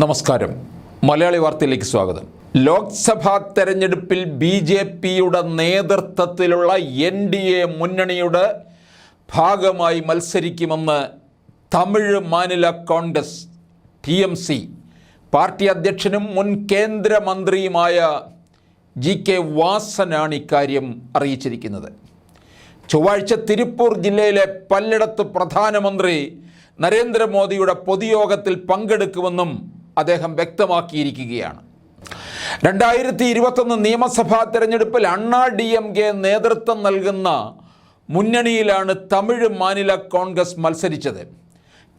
നമസ്കാരം. മലയാളി വാർത്തയിലേക്ക് സ്വാഗതം. ലോക്സഭാ തെരഞ്ഞെടുപ്പിൽ ബി ജെ പിയുടെ നേതൃത്വത്തിലുള്ള എൻ ഡി എ മുന്നണിയുടെ ഭാഗമായി മത്സരിക്കുമെന്ന് Tamil Maanila Congress T M C. Party അധ്യക്ഷനും മുൻ കേന്ദ്രമന്ത്രിയുമായ ജി കെ വാസനാണ് ഇക്കാര്യം അറിയിച്ചിരിക്കുന്നത്. ചൊവ്വാഴ്ച തിരുപ്പൂർ ജില്ലയിലെ പല്ലിടത്ത് പ്രധാനമന്ത്രി നരേന്ദ്രമോദിയുടെ പൊതുയോഗത്തിൽ പങ്കെടുക്കുമെന്നും അദ്ദേഹം വ്യക്തമാക്കിയിരിക്കുകയാണ്. രണ്ടായിരത്തി ഇരുപത്തൊന്ന് നിയമസഭാ തെരഞ്ഞെടുപ്പിൽ അണ്ണാ ഡി എം കെ നേതൃത്വം നൽകുന്ന മുന്നണിയിലാണ് തമിഴ് മാനില കോൺഗ്രസ് മത്സരിച്ചത്.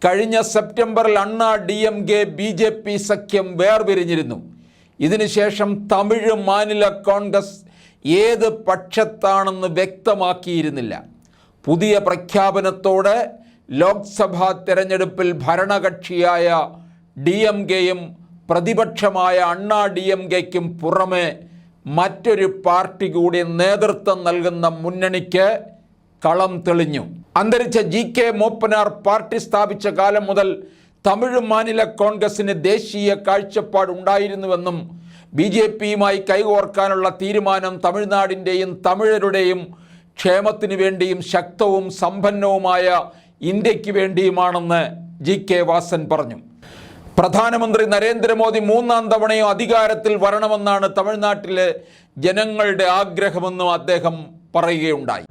കഴിഞ്ഞ സെപ്റ്റംബറിൽ Anna D M K B J P സഖ്യം വേർപിരിഞ്ഞിരുന്നു. ഇതിനുശേഷം തമിഴ് മാനില കോൺഗ്രസ് ഏത് പക്ഷത്താണെന്ന് വ്യക്തമാക്കിയിരുന്നില്ല. പുതിയ പ്രഖ്യാപനത്തോടെ ലോക്സഭാ തെരഞ്ഞെടുപ്പിൽ ഭരണകക്ഷിയായ ഡി എം കെയും പ്രതിപക്ഷമായ അണ്ണാ ഡി എം കെക്കും പുറമെ മറ്റൊരു പാർട്ടി കൂടി നേതൃത്വം നൽകുന്ന മുന്നണിക്ക് കളം തെളിഞ്ഞു. അന്തരിച്ച ജി കെ മൂപ്പനാർ പാർട്ടി സ്ഥാപിച്ച കാലം മുതൽ തമിഴ് മാനില കോൺഗ്രസിന് ദേശീയ കാഴ്ചപ്പാടുണ്ടായിരുന്നുവെന്നും ബി ജെ പിയുമായി കൈകോർക്കാനുള്ള തീരുമാനം തമിഴ്നാടിന്റെയും തമിഴരുടെയും ക്ഷേമത്തിനു വേണ്ടിയും ശക്തവും സമ്പന്നവുമായ ഇന്ത്യയ്ക്ക് വേണ്ടിയുമാണെന്ന് ജി കെ വാസൻ പറഞ്ഞു. പ്രധാനമന്ത്രി നരേന്ദ്രമോദി മൂന്നാം തവണയോ അധികാരത്തിൽ വരണമെന്നാണ് തമിഴ്നാട്ടിലെ ജനങ്ങളുടെ ആഗ്രഹമെന്നും അദ്ദേഹം പറയുകയുണ്ടായി.